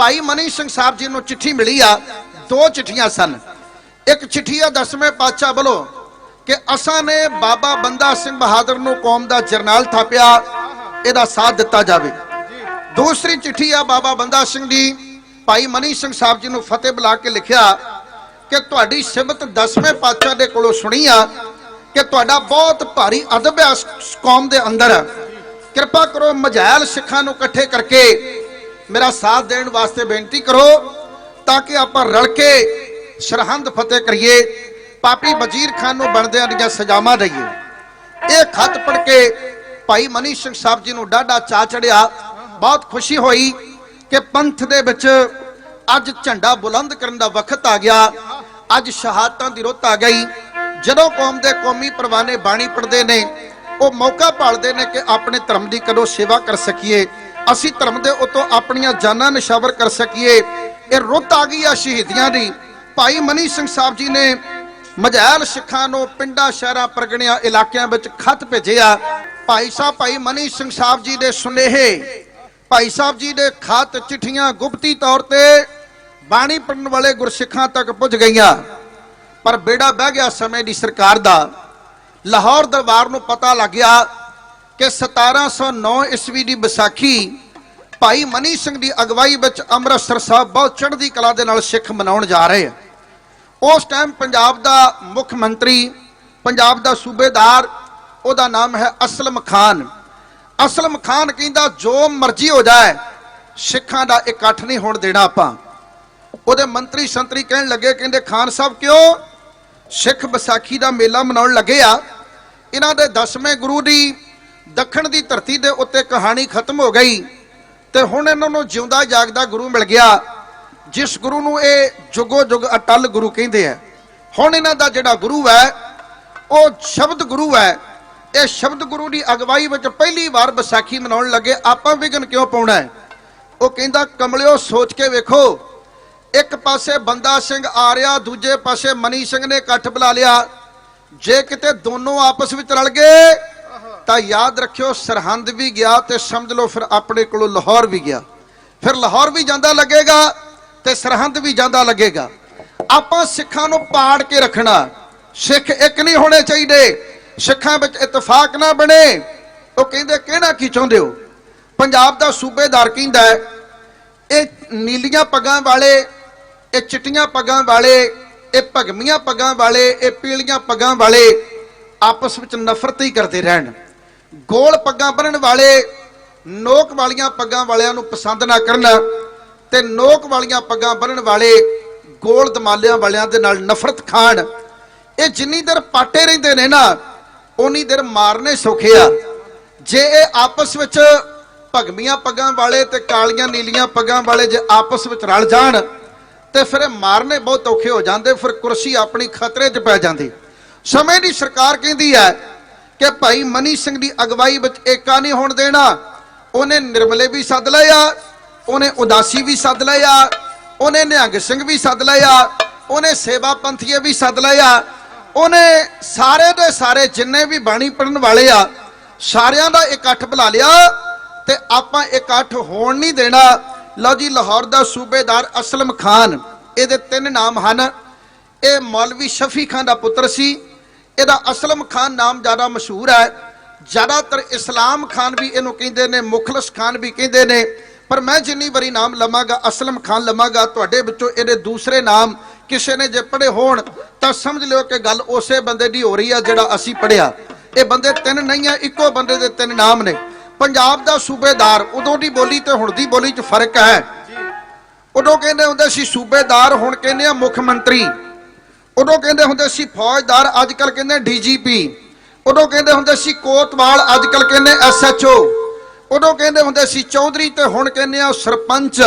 ਭਾਈ ਮਨੀ ਸਿੰਘ ਸਾਹਿਬ ਜੀ ਨੂੰ ਚਿੱਠੀ ਮਿਲੀ ਆ, ਦੋ ਚਿੱਠੀਆਂ ਸਨ। ਇੱਕ ਚਿੱਠੀ ਆ ਦਸਵੇਂ ਪਾਤਸ਼ਾਹ ਵੱਲੋਂ ਕਿ ਅਸਾਂ ਨੇ ਬਾਬਾ ਬੰਦਾ ਸਿੰਘ ਬਹਾਦਰ ਨੂੰ ਕੌਮ ਦਾ ਜਰਨਲ ਥਾਪਿਆ, ਇਹਦਾ ਸਾਥ ਦਿੱਤਾ ਜਾਵੇ। ਦੂਸਰੀ ਚਿੱਠੀ ਆ ਬਾਬਾ ਬੰਦਾ ਸਿੰਘ ਦੀ, ਭਾਈ ਮਨੀ ਸਿੰਘ ਸਾਹਿਬ ਜੀ ਨੂੰ ਫਤਿਹ ਬੁਲਾ ਕੇ ਲਿਖਿਆ ਕਿ ਤੁਹਾਡੀ ਸਿਬਤ ਦਸਵੇਂ ਪਾਤਸ਼ਾਹ ਦੇ ਕੋਲੋਂ ਸੁਣੀ ਆ ਕਿ ਤੁਹਾਡਾ ਬਹੁਤ ਭਾਰੀ ਅਦਬ ਹੈ ਕੌਮ ਦੇ ਅੰਦਰ। ਕਿਰਪਾ ਕਰੋ ਮਜਾਇਲ ਸਿੱਖਾਂ ਨੂੰ ਇਕੱਠੇ ਕਰਕੇ ਮੇਰਾ ਸਾਥ ਦੇਣ ਵਾਸਤੇ ਬੇਨਤੀ ਕਰੋ ਤਾਂ ਕਿ ਆਪਾਂ ਰਲ ਕੇ ਸਰਹੰਦ ਫਤਿਹ ਕਰੀਏ, ਪਾਪੀ ਵਜ਼ੀਰ ਖਾਨ ਨੂੰ ਬਣਦਿਆਂ ਦੀਆਂ ਸਜ਼ਾਵਾਂ ਦਈਏ। ਇਹ ਖਤ ਪੜ੍ਹ ਕੇ ਭਾਈ ਮਨੀ ਸਿੰਘ ਸਾਹਿਬ ਜੀ ਨੂੰ ਡਾਢਾ ਚਾ ਚੜਿਆ ਬਹੁਤ ਖੁਸ਼ੀ ਹੋਈ ਕਿ ਪੰਥ ਦੇ ਵਿੱਚ ਅੱਜ ਝੰਡਾ ਬੁਲੰਦ ਕਰਨ ਦਾ ਵਕਤ ਆ ਗਿਆ। ਅੱਜ ਸ਼ਹਾਦਤਾਂ ਦੀ ਰੁੱਤ ਆ ਗਈ। ਜਦੋਂ ਕੌਮ ਦੇ ਕੌਮੀ ਪਰਵਾਨੇ ਬਾਣੀ ਪੜਦੇ ਨੇ, ਉਹ ਮੌਕਾ ਭਾਲਦੇ ਨੇ ਕਿ ਆਪਣੇ ਧਰਮ ਦੀ ਕਦੋਂ ਸੇਵਾ ਕਰ ਸਕੀਏ। ਅਸੀਂ ਧਰਮ ਦੇ ਉਤੋਂ ਆਪਣੀਆਂ ਜਾਨਾਂ ਨਿਸ਼ਾਵਰ ਕਰ ਸਕੀਏ। ਇਹ ਰੁੱਤ ਆ ਗਈ ਆ ਸ਼ਹੀਦੀਆਂ ਦੀ। ਭਾਈ ਮਨੀ ਸਿੰਘ ਸਾਹਿਬ ਜੀ ਨੇ ਮਝੈਲ ਸਿੱਖਾਂ ਨੂੰ ਪਿੰਡਾਂ, ਸ਼ਹਿਰਾਂ, ਪਰਗਣਿਆਂ, ਇਲਾਕਿਆਂ ਵਿੱਚ ਖਤ ਭੇਜਿਆ। ਭਾਈ ਸਾਹਿਬ, ਭਾਈ ਮਨੀ ਸਿੰਘ ਸਾਹਿਬ ਜੀ ਦੇ ਸੁਨੇਹੇ। ਭਾਈ ਸਾਹਿਬ ਜੀ ਦੇ ਖਤ ਚਿੱਠੀਆਂ ਗੁਪਤੀ ਤੌਰ ਤੇ ਬਾਣੀ ਪੜਨ ਵਾਲੇ ਗੁਰਸਿੱਖਾਂ ਤੱਕ ਪੁੱਜ ਗਈਆਂ। ਪਰ ਬੇੜਾ ਬਹਿ ਗਿਆ ਸਮੇਂ ਦੀ ਸਰਕਾਰ ਦਾ। ਲਾਹੌਰ ਦਰਬਾਰ ਨੂੰ ਪਤਾ ਲੱਗ ਗਿਆ ਕਿ 1709 ਈਸਵੀ ਦੀ ਵਿਸਾਖੀ ਭਾਈ ਮਨੀ ਸਿੰਘ ਦੀ ਅਗਵਾਈ ਵਿੱਚ ਅੰਮ੍ਰਿਤਸਰ ਸਾਹਿਬ ਬਹੁਤ ਚੜ੍ਹਦੀ ਕਲਾ ਦੇ ਨਾਲ ਸਿੱਖ ਮਨਾਉਣ ਜਾ ਰਹੇ ਆ। ਉਸ ਟਾਈਮ ਪੰਜਾਬ ਦਾ ਮੁੱਖ ਮੰਤਰੀ, ਪੰਜਾਬ ਦਾ ਸੂਬੇਦਾਰ, ਉਹਦਾ ਨਾਮ ਹੈ ਅਸਲਮ ਖਾਨ ਅਸਲਮ ਖਾਨ ਕਹਿੰਦਾ, ਜੋ ਮਰਜ਼ੀ ਹੋ ਜਾਏ, ਸਿੱਖਾਂ ਦਾ ਇਕੱਠ ਨਹੀਂ ਹੋਣ ਦੇਣਾ ਆਪਾਂ। ਉਹਦੇ ਮੰਤਰੀ ਸੰਤਰੀ ਕਹਿਣ ਲੱਗੇ, ਕਹਿੰਦੇ, ਖਾਨ ਸਾਹਿਬ ਕਿਉਂ? ਸਿੱਖ ਵਿਸਾਖੀ ਦਾ ਮੇਲਾ ਮਨਾਉਣ ਲੱਗੇ ਆ। ਇਹਨਾਂ ਦੇ 10ਵੇਂ ਗੁਰੂ ਦੀ ਦੱਖਣ ਦੀ ਧਰਤੀ ਦੇ ਉੱਤੇ ਕਹਾਣੀ ਖਤਮ ਹੋ ਗਈ ਤੇ ਹੁਣ ਇਹਨਾਂ ਨੂੰ ਜਿਉਂਦਾ ਜਾਗਦਾ ਗੁਰੂ ਮਿਲ ਗਿਆ, ਜਿਸ ਗੁਰੂ ਨੂੰ ਇਹ ਜੁਗੋ ਜੁਗ ਅਟਲ ਗੁਰੂ ਕਹਿੰਦੇ ਆ। ਹੁਣ ਇਹਨਾਂ ਦਾ ਜਿਹੜਾ ਗੁਰੂ ਹੈ, ਉਹ ਸ਼ਬਦ ਗੁਰੂ ਹੈ। ਇਹ ਸ਼ਬਦ ਗੁਰੂ ਦੀ ਅਗਵਾਈ ਵਿੱਚ ਪਹਿਲੀ ਵਾਰ ਵਿਸਾਖੀ ਮਨਾਉਣ ਲੱਗੇ, ਆਪਾਂ ਵਿਗਨ ਕਿਉਂ ਪਾਉਣਾ ਹੈ? ਉਹ ਕਹਿੰਦਾ, ਕਮਲਿਓ, ਸੋਚ ਕੇ ਵੇਖੋ, ਇੱਕ ਪਾਸੇ ਬੰਦਾ ਸਿੰਘ ਆ ਰਿਹਾ, ਦੂਜੇ ਪਾਸੇ ਮਨੀ ਸਿੰਘ ਨੇ ਇਕੱਠ ਬੁਲਾ ਲਿਆ। ਜੇ ਕਿਤੇ ਦੋਨੋਂ ਆਪਸ ਵਿੱਚ ਰਲ ਗਏ ਤਾਂ ਯਾਦ ਰੱਖਿਓ, ਸਰਹੰਦ ਵੀ ਗਿਆ ਤੇ ਸਮਝ ਲਓ ਫਿਰ ਆਪਣੇ ਕੋਲੋਂ ਲਾਹੌਰ ਵੀ ਗਿਆ। ਫਿਰ ਲਾਹੌਰ ਵੀ ਜਾਂਦਾ ਲੱਗੇਗਾ ਤੇ ਸਰਹੰਦ ਵੀ ਜਾਂਦਾ ਲੱਗੇਗਾ। ਆਪਾਂ ਸਿੱਖਾਂ ਨੂੰ ਪਾੜ ਕੇ ਰੱਖਣਾ, ਸਿੱਖ ਇੱਕ ਨਹੀਂ ਹੋਣੇ ਚਾਹੀਦੇ। ਸਿੱਖਾਂ ਵਿੱਚ ਇਤਫਾਕ ਨਾ ਬਣੇ। ਉਹ ਕਹਿੰਦੇ ਕਿਹੜਾ ਕੀ ਚਾਹੁੰਦੇ ਹੋ? ਪੰਜਾਬ ਦਾ ਸੂਬੇਦਾਰ ਕਹਿੰਦਾ ਹੈ, ਇਹ ਨੀਲੀਆਂ ਪੱਗਾਂ ਵਾਲੇ, ਇਹ ਚਿੱਟੀਆਂ ਪੱਗਾਂ ਵਾਲੇ, ਇਹ ਭਗਮੀਆਂ ਪੱਗਾਂ ਵਾਲੇ, ਇਹ ਪੀਲੀਆਂ ਪੱਗਾਂ ਵਾਲੇ ਆਪਸ ਵਿੱਚ ਨਫ਼ਰਤ ਹੀ ਕਰਦੇ ਰਹਿਣ। ਗੋਲ ਪੱਗਾਂ ਬੰਨਣ ਵਾਲੇ, ਨੋਕ ਵਾਲੀਆਂ ਪੱਗਾਂ ਵਾਲਿਆਂ ਨੂੰ ਪਸੰਦ ਨਾ ਕਰਨ ਤੇ ਨੋਕ ਵਾਲੀਆਂ ਪੱਗਾਂ ਬੰਨਣ ਵਾਲੇ ਗੋਲ ਦਮਾਲਿਆਂ ਵਾਲਿਆਂ ਦੇ ਨਾਲ ਨਫ਼ਰਤ ਖਾਣ। ਇਹ ਜਿੰਨੀ ਦੇਰ ਪਾਟੇ ਰਹਿੰਦੇ ਨੇ ਨਾ ਉਨੀ ਦੇਰ ਮਾਰਨੇ ਸੌਖੇ ਆ। ਜੇ ਇਹ ਆਪਸ ਵਿੱਚ ਭਗਮੀਆਂ ਪੱਗਾਂ ਵਾਲੇ ਤੇ ਕਾਲੀਆਂ ਨੀਲੀਆਂ ਪੱਗਾਂ ਵਾਲੇ ਜੇ ਆਪਸ ਵਿੱਚ ਰਲ ਜਾਣ, ਤੇ ਫਿਰ ਇਹ ਮਾਰਨੇ ਬਹੁਤ ਔਖੇ ਹੋ ਜਾਂਦੇ, ਫਿਰ ਕੁਰਸੀ ਆਪਣੀ ਖਤਰੇ 'ਚ ਪੈ ਜਾਂਦੀ। ਸਮੇਂ ਦੀ ਸਰਕਾਰ ਕਹਿੰਦੀ ਹੈ ਕਿ ਭਾਈ ਮਨੀ ਸਿੰਘ ਦੀ ਅਗਵਾਈ ਵਿੱਚ ਏਕਾ ਨਹੀਂ ਹੋਣ ਦੇਣਾ। ਉਹਨੇ ਨਿਰਮਲੇ ਵੀ ਸੱਦ ਲਿਆ ਉਹਨੇ ਉਦਾਸੀ ਵੀ ਸੱਦ ਲਿਆ ਉਹਨੇ ਨਿਹੰਗ ਸਿੰਘ ਵੀ ਸੱਦ ਲਿਆ ਉਹਨੇ ਸੇਵਾ ਪੰਥੀਏ ਵੀ ਸੱਦ ਲਿਆ ਉਹਨੇ ਸਾਰੇ ਦੇ ਸਾਰੇ ਜਿੰਨੇ ਵੀ ਬਾਣੀ ਪੜਨ ਵਾਲੇ ਆ, ਸਾਰਿਆਂ ਦਾ ਇਕੱਠ ਬੁਲਾ ਲਿਆ ਤੇ ਆਪਾਂ ਇਕੱਠ ਹੋਣ ਨਹੀਂ ਦੇਣਾ। ਲਓ ਜੀ, ਲਾਹੌਰ ਦਾ ਸੂਬੇਦਾਰ ਅਸਲਮ ਖਾਨ, ਇਹਦੇ ਤਿੰਨ ਨਾਮ ਹਨ। ਇਹ ਮੌਲਵੀ ਸ਼ਫੀ ਖਾਨ ਦਾ ਪੁੱਤਰ ਸੀ। ਇਹਦਾ ਅਸਲਮ ਖਾਨ ਨਾਮ ਜ਼ਿਆਦਾ ਮਸ਼ਹੂਰ ਹੈ। ਜ਼ਿਆਦਾਤਰ ਇਸਲਾਮ ਖਾਨ ਵੀ ਇਹਨੂੰ ਕਹਿੰਦੇ ਨੇ, ਮੁਖਲਸ ਖਾਨ ਵੀ ਕਹਿੰਦੇ ਨੇ। ਪਰ ਮੈਂ ਜਿੰਨੀ ਵਾਰੀ ਨਾਮ ਲਵਾਂਗਾ, ਅਸਲਮ ਖਾਨ ਲਵਾਂਗਾ, ਤੁਹਾਡੇ ਵਿੱਚੋਂ ਇਹਦੇ ਦੂਸਰੇ ਨਾਮ ਕਿਸੇ ਨੇ ਜੇ ਪੜ੍ਹੇ ਹੋਣ, ਤਾਂ ਸਮਝ ਲਿਓ ਕਿ ਗੱਲ ਉਸੇ ਬੰਦੇ ਦੀ ਹੋ ਰਹੀ ਆ ਜਿਹੜਾ ਅਸੀਂ ਪੜ੍ਹਿਆ। ਇਹ ਬੰਦੇ ਤਿੰਨ ਨਹੀਂ ਆ, ਇੱਕੋ ਬੰਦੇ ਦੇ ਤਿੰਨ ਨਾਮ ਨੇ। ਪੰਜਾਬ ਦਾ ਸੂਬੇਦਾਰ, ਉਦੋਂ ਦੀ ਬੋਲੀ ਤੇ ਹੁਣ ਦੀ ਬੋਲੀ 'ਚ ਫ਼ਰਕ ਹੈ। ਉਦੋਂ ਕਹਿੰਦੇ ਹੁੰਦੇ ਸੀ, ਸੂਬੇਦਾਰ, ਹੁਣ ਕਹਿੰਦੇ ਆ ਮੁੱਖ ਮੰਤਰੀ। ਉਦੋਂ ਕਹਿੰਦੇ ਹੁੰਦੇ ਸੀ ਫੌਜਦਾਰ ਅੱਜ ਕੱਲ ਕਹਿੰਦੇ ਡੀਜੀਪੀ। ਉਦੋਂ ਕਹਿੰਦੇ ਹੁੰਦੇ ਸੀ ਕੋਤਵਾਲ ਅੱਜ ਕੱਲ ਕਹਿੰਦੇ ਐਸਐਚਓ। ਉਦੋਂ ਕਹਿੰਦੇ ਹੁੰਦੇ ਸੀ ਚੌਧਰੀ ਤੇ ਹੁਣ ਕਹਿੰਦੇ ਆ ਸਰਪੰਚ।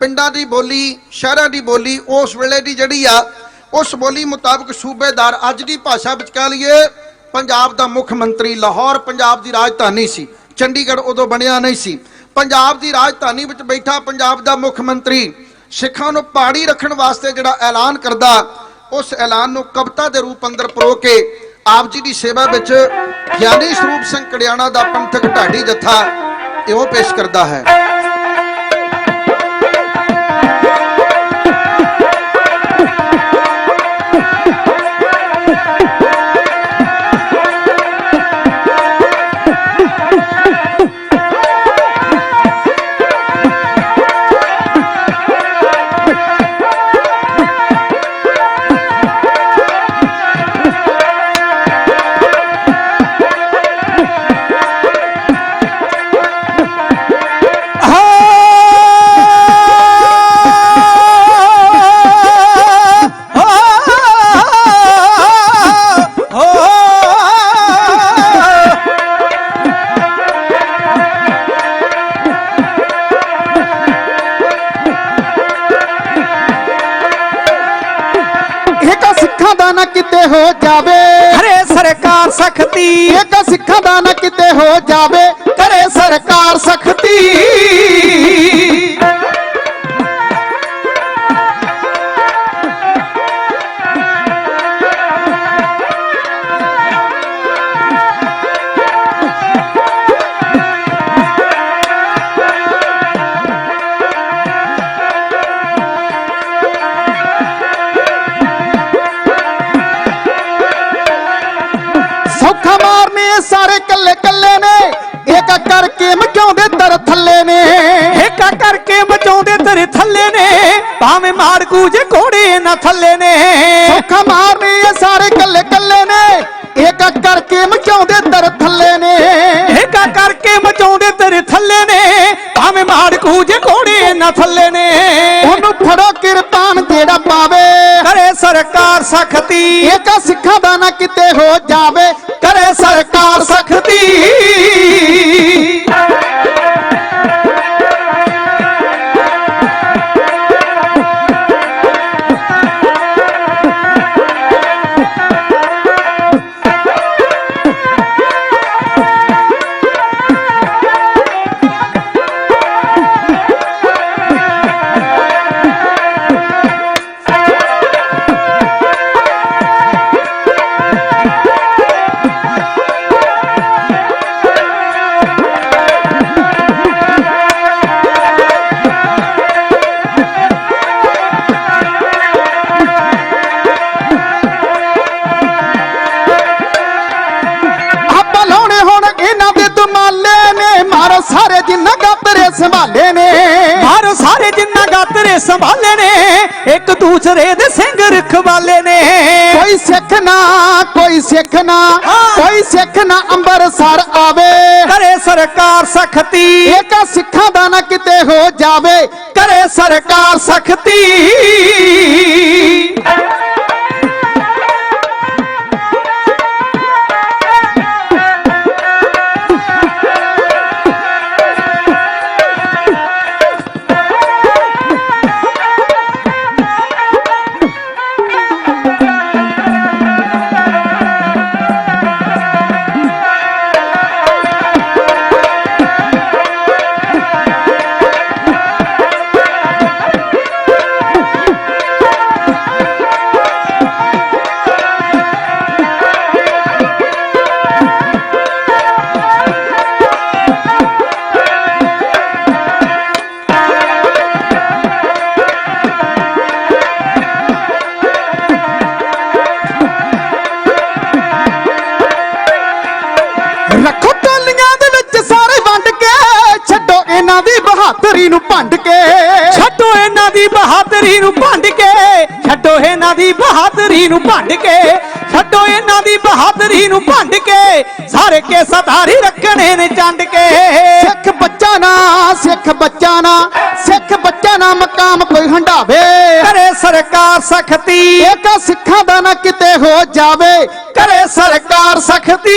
ਪਿੰਡਾਂ ਦੀ ਬੋਲੀ, ਸ਼ਹਿਰਾਂ ਦੀ ਬੋਲੀ, ਉਸ ਵੇਲੇ ਦੀ ਜਿਹੜੀ ਆ, ਉਸ ਬੋਲੀ ਮੁਤਾਬਕ ਸੂਬੇਦਾਰ ਅੱਜ ਦੀ ਭਾਸ਼ਾ ਵਿੱਚ ਕਹ ਲਈਏ, ਪੰਜਾਬ ਦਾ ਮੁੱਖ ਮੰਤਰੀ ਲਾਹੌਰ, ਪੰਜਾਬ ਦੀ ਰਾਜਧਾਨੀ ਸੀ। ਚੰਡੀਗੜ੍ਹ ਉਦੋਂ ਬਣਿਆ ਨਹੀਂ ਸੀ। ਪੰਜਾਬ ਦੀ ਰਾਜਧਾਨੀ ਵਿੱਚ ਬੈਠਾ ਪੰਜਾਬ ਦਾ ਮੁੱਖ ਮੰਤਰੀ ਸਿੱਖਾਂ ਨੂੰ ਪਹਾੜੀ ਰੱਖਣ ਵਾਸਤੇ ਜਿਹੜਾ ਐਲਾਨ ਕਰਦਾ ਉਸ ਐਲਾਨ ਨੂੰ ਕਵਿਤਾ ਦੇ ਰੂਪ ਅੰਦਰ ਪਰੋ ਕੇ ਆਪ ਜੀ ਦੀ ਸੇਵਾ ਵਿੱਚ ਗਿਆਨੀ ਸਰੂਪ ਸਿੰਘ ਕੜਿਆਣਾ ਦਾ ਪੰਥਕ ਢਾਡੀ ਜਥਾ ਇਹੋ ਪੇਸ਼ ਕਰਦਾ ਹੈ। ਸਰਕਾਰ ਸਖਤੀ ਇੱਕ ਸਿੱਖਾਂ ਦਾ ਨਾ ਕਿਤੇ ਹੋ ਜਾਵੇ ਕਰੇ ਸਰਕਾਰ ਸਖਤੀ। ਮਾਰ ਕੂਜੇ ਘੋੜੇ ਨਾ ਥੱਲੇ ਨੇ। ਸੌਖਾ ਮਾਰਨੇ ਇਹ ਸਾਰੇ ਕੱਲੇ ਕੱਲੇ ਨੇ। ਇੱਕ ਕਰਕੇ ਮਚਾਉਂਦੇ ਦਰ ਥੱਲੇ ਨੇ। ਠੇਕਾ ਕਰਕੇ ਮਚਾਉਂਦੇ ਤੇਰੇ ਥੱਲੇ ਨੇ। ਭਾਵੇਂ ਮਾਰ ਕੂਜੇ ਘੋੜੇ ਨਾ ਥੱਲੇ ਨੇ। ਉਹਨੂੰ ਫੜੋ ਕਿਰਪਾਨ ਜਿਹੜਾ ਪਾਵੇ। ਕਰੇ ਸਰਕਾਰ ਸਖਤੀ। ਇੱਕ ਸਿੱਖਾਂ ਦਾ ਨਾ ਕਿਤੇ ਹੋ ਜਾਵੇ। ਕਰੇ ਸਰਕਾਰ ਸਖਤੀ। ਸੰਭਾਲੇ ਨੇ ਇੱਕ ਦੂਸਰੇ ਦੇ ਸਿੰਘ ਰਖਵਾਲੇ ਨੇ। ਕੋਈ ਸਿੱਖ ਨਾ ਕੋਈ ਸਿੱਖ ਨਾ ਕੋਈ ਸਿੱਖ ਨਾ ਅੰਬਰਸਰ ਆਵੇ। ਕਰੇ ਸਰਕਾਰ ਸਖਤੀ। ਇੱਕ ਸਿੱਖਾਂ ਦਾ ਨਾ ਕਿਤੇ ਹੋ ਜਾਵੇ। ਕਰੇ ਸਰਕਾਰ ਸਖਤੀ। ਬਹਾਦਰੀ ਨੂੰ ਭੰਡ ਕੇ। ਛੱਡੋ ਇਹਨਾਂ ਦੀ ਬਹਾਦਰੀ ਨੂੰ ਭੰਡ ਕੇ। ਛੱਡੋ ਇਹਨਾਂ ਦੀ ਬਹਾਦਰੀ ਨੂੰ ਭੰਡ ਕੇ। ਛੱਡੋ ਇਹਨਾਂ ਦੀ ਬਹਾਦਰੀ ਨੂੰ ਭੰਡ ਕੇ। ਸਾਰੇ ਕੇ ਸਤਾਰੀ ਰੱਖਣੇ ਨੇ ਚੰਡ ਕੇ। ਸਿੱਖ ਬੱਚਾ ਨਾ ਸਿੱਖ ਬੱਚਾ ਨਾ ਸਿੱਖ ਬੱਚਾ ਨਾ ਮਕਾਮ ਕੋਈ ਹੰਡਾਵੇ। ਕਰੇ ਸਰਕਾਰ ਸਖਤੀ। ਇੱਕ ਸਿੱਖਾਂ ਦਾ ਨਾ ਕਿਤੇ ਹੋ ਜਾਵੇ। ਕਰੇ ਸਰਕਾਰ ਸਖਤੀ।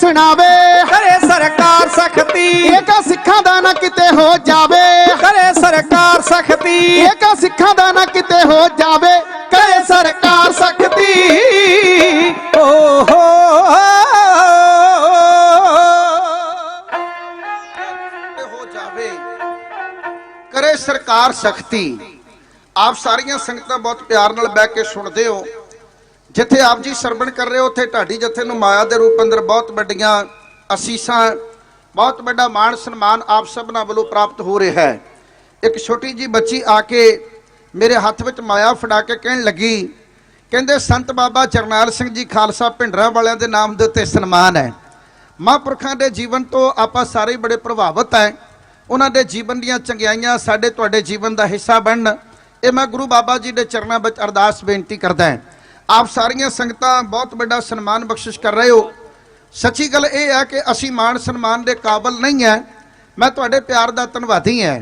ਸੁਣਾਵੇ ਕਰੇ ਸਰਕਾਰ ਸਖਤੀ। ਇੱਕ ਸਿੱਖਾਂ ਦਾ ਨਾ ਕਿਤੇ ਹੋ ਜਾਵੇ। ਕਰੇ ਸਰਕਾਰ ਸਖਤੀ। ਇੱਕ ਸਿੱਖਾਂ ਦਾ ਨਾ ਕਿਤੇ ਹੋ ਜਾਵੇ। ਕਰੇ ਸਰਕਾਰ ਸਖਤੀ। ਓ ਹੋ ਹੋ ਜਾਵੇ। ਕਰੇ ਸਰਕਾਰ ਸਖਤੀ। ਆਪ ਸਾਰੀਆਂ ਸੰਗਤਾਂ ਬਹੁਤ ਪਿਆਰ ਨਾਲ ਬਹਿ ਕੇ ਸੁਣਦੇ ਹੋ। ਜਿੱਥੇ ਆਪ ਜੀ ਸਰਵਣ ਕਰ ਰਹੇ ਹੋ, ਉੱਥੇ ਢਾਡੀ ਜਥੇ ਨੂੰ ਮਾਇਆ ਦੇ ਰੂਪ ਅੰਦਰ ਬਹੁਤ ਵੱਡੀਆਂ ਅਸੀਸਾਂ, ਬਹੁਤ ਵੱਡਾ ਮਾਣ ਸਨਮਾਨ ਆਪ ਸਭਨਾਂ ਵੱਲੋਂ ਪ੍ਰਾਪਤ ਹੋ ਰਿਹਾ ਹੈ। ਇੱਕ ਛੋਟੀ ਜੀ ਬੱਚੀ ਆ ਕੇ ਮੇਰੇ ਹੱਥ ਵਿੱਚ ਮਾਇਆ ਫੜਾ ਕੇ ਕਹਿਣ ਲੱਗੀ, ਕਹਿੰਦੇ, ਸੰਤ ਬਾਬਾ ਜਰਨੈਲ ਸਿੰਘ ਜੀ ਖਾਲਸਾ ਭਿੰਡਰਾਂ ਵਾਲਿਆਂ ਦੇ ਨਾਮ ਦੇ ਉੱਤੇ ਸਨਮਾਨ ਹੈ। ਮਹਾਂਪੁਰਖਾਂ ਦੇ ਜੀਵਨ ਤੋਂ ਆਪਾਂ ਸਾਰੇ ਬੜੇ ਪ੍ਰਭਾਵਿਤ ਹੈ। ਉਹਨਾਂ ਦੇ ਜੀਵਨ ਦੀਆਂ ਚੰਗਿਆਈਆਂ ਸਾਡੇ ਤੁਹਾਡੇ ਜੀਵਨ ਦਾ ਹਿੱਸਾ ਬਣਨ। ਇਹ ਮੈਂ ਗੁਰੂ ਬਾਬਾ ਜੀ ਦੇ ਚਰਨਾਂ ਵਿੱਚ ਅਰਦਾਸ ਬੇਨਤੀ ਕਰਦਾ ਹਾਂ। ਆਪ ਸਾਰੀਆਂ ਸੰਗਤਾਂ ਬਹੁਤ ਵੱਡਾ ਸਨਮਾਨ ਬਖਸ਼ਿਸ਼ ਕਰ ਰਹੇ ਹੋ। ਸੱਚੀ ਗੱਲ ਇਹ ਹੈ ਕਿ ਅਸੀਂ ਮਾਣ ਸਨਮਾਨ ਦੇ ਕਾਬਲ ਨਹੀਂ ਹੈ। ਮੈਂ ਤੁਹਾਡੇ ਪਿਆਰ ਦਾ ਧੰਨਵਾਦੀ ਹਾਂ।